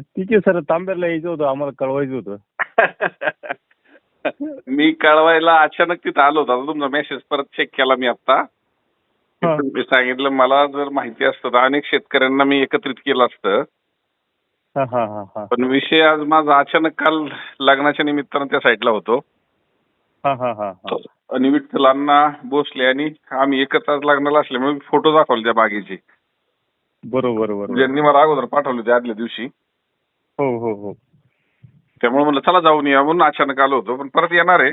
ठीक आहे सर तांबेरला यायचं होतं आम्हाला कळवायचं होतं. मी कळवायला अचानक तिथं आलो होतो. तुमचा मेसेज परत चेक केला मी आता. मी सांगितलं मला जर माहिती असतं तर अनेक शेतकऱ्यांना मी एकत्रित केलं असतं. हा हा हा हा. पण विषय आज माझा अचानक काल लग्नाच्या निमित्तानं त्या साईडला होतो. हा हा हा हा. आणि विठ्ठलांना भोसले आणि आम्ही एकत्र आज लग्नाला असल्यामुळे फोटो दाखवले त्या बागेचे. बरोबर बरोबर. ज्यांनी मला अगोदर पाठवले होते आदल्या दिवशी. हो हो हो. त्यामुळे म्हणलं चला जाऊन या म्हणून अचानक आलो होतो. पण परत येणार आहे.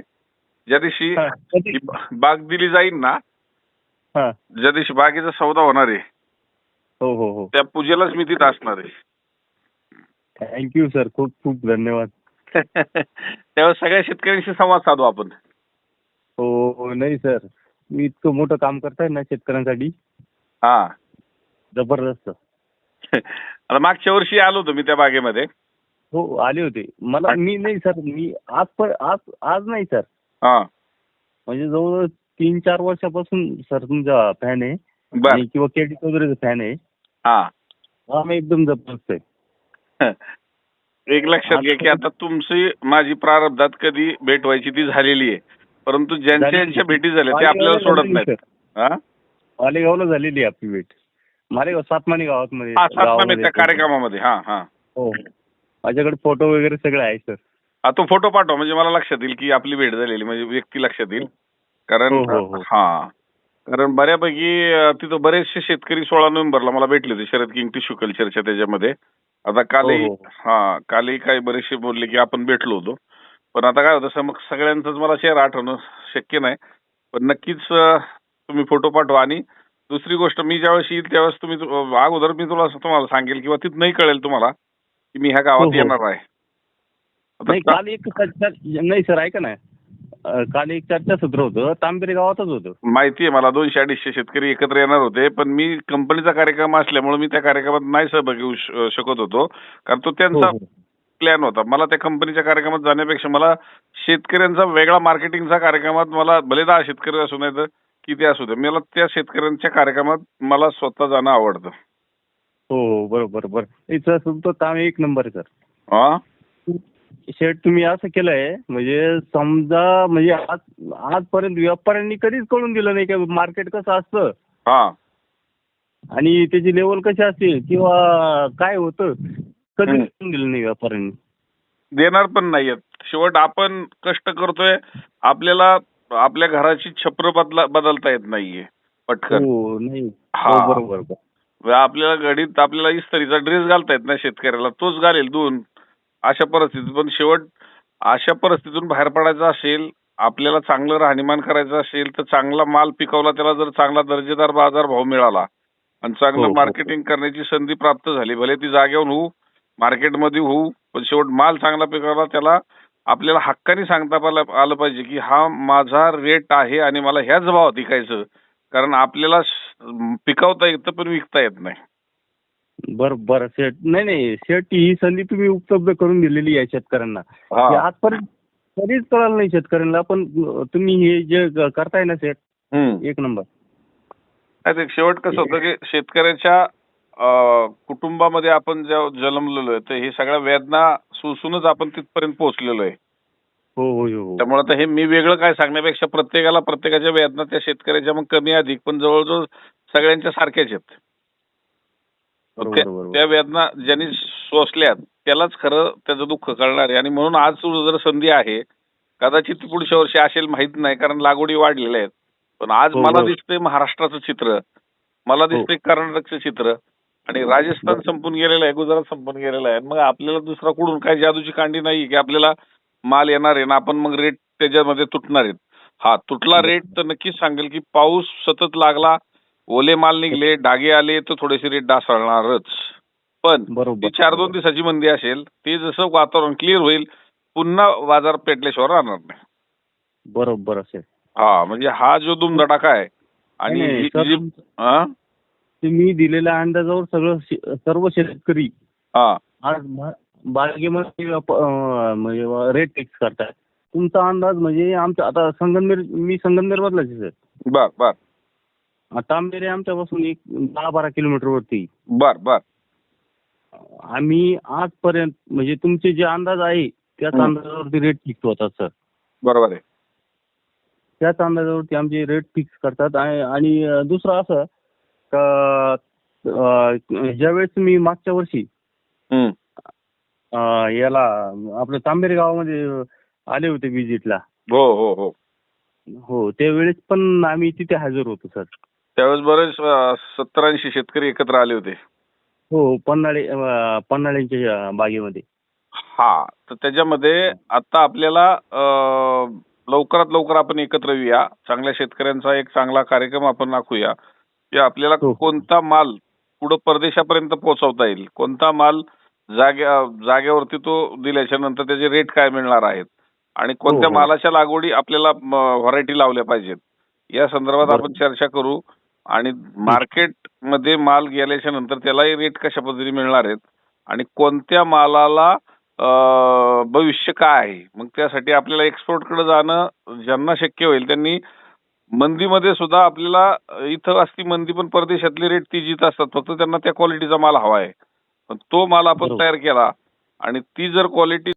ज्या दिवशी हा, कधी? ही बा- बाग दिली जाईल ना हा. ज्या दिवशी बागेचा सौदा होणार आहे हो हो हो. त्या पूजेलाच मी तिथं असणार आहे. थँक्यू सर खूप खूप धन्यवाद. तेव्हा सगळ्या शेतकऱ्यांशी संवाद साधू आपण. हो हो नाही सर मी इतकं मोठं काम करताय ना शेतकऱ्यांसाठी. हा. जबरदस्त. आता मागच्या वर्षी आलो होतो मी त्या बागेमध्ये. हो आले होते. मला मी नाही सर मी आज पण आज आज नाही सर. हा. म्हणजे जवळ तीन चार वर्षापासून सर तुमचा फॅन आहे. बर. आणि किंवा केडी चौधरीचा फॅन आहे. हा. हा मी एकदम जबरदस्त आहे. एक लक्षात घ्या की आता तुमची माझी प्रारब्धात कधी भेट व्हायची ती झालेली आहे. परंतु ज्यांच्या झालेली. ज्यांच्या भेटी झाल्या ते आपल्याला सोडत नाहीत. हा? मालेगावला झालेली आहे आपली भेट. मालेगाव सातमानी गावात मध्ये हा गावामध्ये. त्या कार्यक्रमामध्ये हा हा. हो. माझ्याकडे फोटो वगैरे सगळे आहे सर हा तो फोटो पाठवा म्हणजे मला लक्षात येईल की आपली भेट झालेली म्हणजे व्यक्ती लक्षात येईल. कारण हो, हो, हो. हा. कारण बऱ्यापैकी अं, तिथं बरेचसे शेतकरी सोळा नोव्हेंबरला मला भेटले होते शरद किंग टिश्यू कल्चरच्या त्याच्यामध्ये. आता कालही हो, हो. हा कालही काही बरेचसे बोलले की आपण भेटलो होतो. पण आता काय होतं मग सगळ्यांचंच मला शेअर आठवणं शक्य नाही. पण नक्कीच अं, तुम्ही फोटो पाठवा आणि दुसरी गोष्ट मी ज्यावेळेस येईल त्यावेळेस तुम्ही अगोदर मी तुला तुम्हाला सांगेल किंवा तिथनंही कळेल तुम्हाला की मी ह्या हो, गावात हो. येणार आहे नाही काल एक चर्चा नाही सर ऐका ना काल एक चर्चासत्र होतं तांबेरे गावातच होतं माहिती आहे मला दोनशे अडीचशे शेतकरी एकत्र येणार होते पण मी कंपनीचा कार्यक्रम असल्यामुळे मी त्या कार्यक्रमात नाही सहभागी होऊ शकत होतो कारण तो हो, त्यांचा हो. प्लॅन होता मला त्या कंपनीच्या कार्यक्रमात जाण्यापेक्षा मला शेतकऱ्यांचा वेगळा मार्केटिंगचा कार्यक्रमात मला भले दहा शेतकरी असू नाही तर किती असू दे. मला त्या शेतकऱ्यांच्या कार्यक्रमात मला स्वतः जाणं आवडतं. हो हो बरोबर बरोबर. तुमचं काम एक नंबर आहे सर. हा शेट तुम्ही असं केलंय म्हणजे समजा म्हणजे आज आजपर्यंत व्यापाऱ्यांनी कधीच कळून दिलं नाही की मार्केट कसं असतं. हा. आणि त्याची लेवल कशी असते किंवा काय होतं कधी. कळून दिलं नाही व्यापाऱ्यांनी. देणार पण नाहीयेत. शेवट आपण कष्ट करतोय. आपल्याला आपल्या घराची छप्र बदला बदलता येत नाहीये पटकन हो नाही हा. हो, बरोबर बरोबर. आपल्याला घडीत आपल्याला इस्त्रीचा ड्रेस घालता येत नाही शेतकऱ्याला तोच घालेल दोन अशा परिस्थितीत पण शेवट अशा परिस्थितीतून बाहेर पडायचं असेल आपल्याला चांगलं राहणीमान करायचं असेल तर चांगला माल पिकवला त्याला जर चांगला दर्जेदार बाजार भाव मिळाला आणि हो, चांगलं हो. मार्केटिंग करण्याची संधी प्राप्त झाली भले ती जागेवर होऊ मार्केटमध्ये होऊ पण शेवट माल चांगला पिकवला त्याला आपल्याला हक्काने सांगता पाला- आलं पाहिजे की हा माझा रेट आहे आणि मला ह्याच भावात विकायचं. कारण आपल्याला पिकवता येतं पण विकता येत नाही. बरं बरं. शेट नाही नाही. शेट ही संधी तुम्ही उपलब्ध करून दिलेली आहे शेतकऱ्यांना. हा. आजपर्यंत कधीच कळालं नाही शेतकऱ्यांना पण तुम्ही हे जे करताय ना शेट. एक नंबर. नाही ते शेवट कसं होतं की शेतकऱ्याच्या कुटुंबामध्ये आपण जेव्हा जन्मलेलो आहे तर हे सगळ्या वेदना सुसूनच आपण तिथपर्यंत पोहोचलेलो आहे. हो हो हो, हो. त्यामुळे आता हे मी वेगळं काय सांगण्यापेक्षा प्रत्येकाला प्रत्येकाच्या वेदना त्या शेतकऱ्याच्या मग कमी अधिक पण जवळजवळ सगळ्यांच्या सारख्याच आहेत. त्या- वेदना ज्यांनी सोसल्यात त्यालाच खरं त्याचं दुःख कळणार आहे. आणि म्हणून आज जर संधी आहे कदाचित पुढच्या वर्षी असेल माहीत नाही कारण लागवडी वाढलेल्या आहेत. पण आज हो, मला. दिसतंय महाराष्ट्राचं चित्र. मला दिसतंय कर्नाटकचं चित्र. आणि राजस्थान संपून गेलेलं आहे गुजरात संपून गेलेलं आहे. मग आपल्याला दुसरा कुठून काय जादूची कांडी नाही की आपल्याला माल येणार आहे ना आपण मग रेट त्याच्यामध्ये तुटणार आहेत. हा तुटला रेट तर नक्कीच सांगेल की पाऊस सतत लागला ओले माल निघले डागे आले तर थोडेसे रेट डासळणारच पण बरोबर. ती चार दोन दिवसाची मंदी असेल ते जसं वातावरण क्लिअर होईल पुन्हा बाजार पेटल्याशिवाय राहणार नाही. बरोबर असेल. हा म्हणजे हा जो दुमधडाका आहे आणि? तुम्ही दिलेल्या अंदाजावर सगळं शे- सर्व शेतकरी हा. आज बा- बागेमध्ये व्याप- अं, म्हणजे रेट फिक्स करतात. तुमचा अंदाज म्हणजे आमचा आता संगमनेर मी संगमनेर मधलाच आहे सर. बर बर. तांबेरे आमच्यापासून एक दहा बारा किलोमीटर वरती. बर बर. आम्ही आजपर्यंत म्हणजे तुमचे जे अंदाज आहे त्याच हं. अंदाजावरती रेट फिक्स होतात सर. बरोबर आहे. त्याच अंदाजावरती आमचे रेट फिक्स करतात. आणि आणि, अं, दुसरं असं का ज्यावेळेस मी मागच्या वर्षी याला आपलं तांबेरे गावामध्ये आले होते विजिटला. हो हो हो. हो त्यावेळेस पण आम्ही तिथे हजर होतो सर. त्यावेळेस बरेच सत्तर ऐंशी शेतकरी एकत्र आले होते. हो पन्हाळे पन्हाळ्यांच्या बागेमध्ये. हा तर त्याच्यामध्ये आता आपल्याला लवकरात लवकर आपण एकत्र येऊया. चांगल्या शेतकऱ्यांचा एक चांगला कार्यक्रम आपण आखूया की आपल्याला हो. कोणता माल पुढं परदेशापर्यंत पोहोचवता येईल कोणता माल जाग्या जागेवरती तो दिल्याच्या नंतर त्याचे रेट काय मिळणार आहेत आणि कोणत्या हो. मालाच्या लागवडी आपल्याला व्हरायटी लावल्या पाहिजेत या संदर्भात. आपण चर्चा करू आणि मार्केटमध्ये माल गेल्याच्यानंतर त्यालाही रेट कशा पद्धतीने मिळणार आहेत आणि कोणत्या मालाला भविष्य काय आहे मग त्यासाठी आपल्याला एक्सपोर्टकडे जाणं ज्यांना शक्य होईल त्यांनी मंदीमध्ये सुद्धा आपल्याला इथं असती मंदी पण परदेशातले रेट ती जिथं असतात फक्त त्यांना त्या क्वालिटीचा माल हवा आहे पण तो माल आपण. तयार केला आणि ती जर क्वालिटी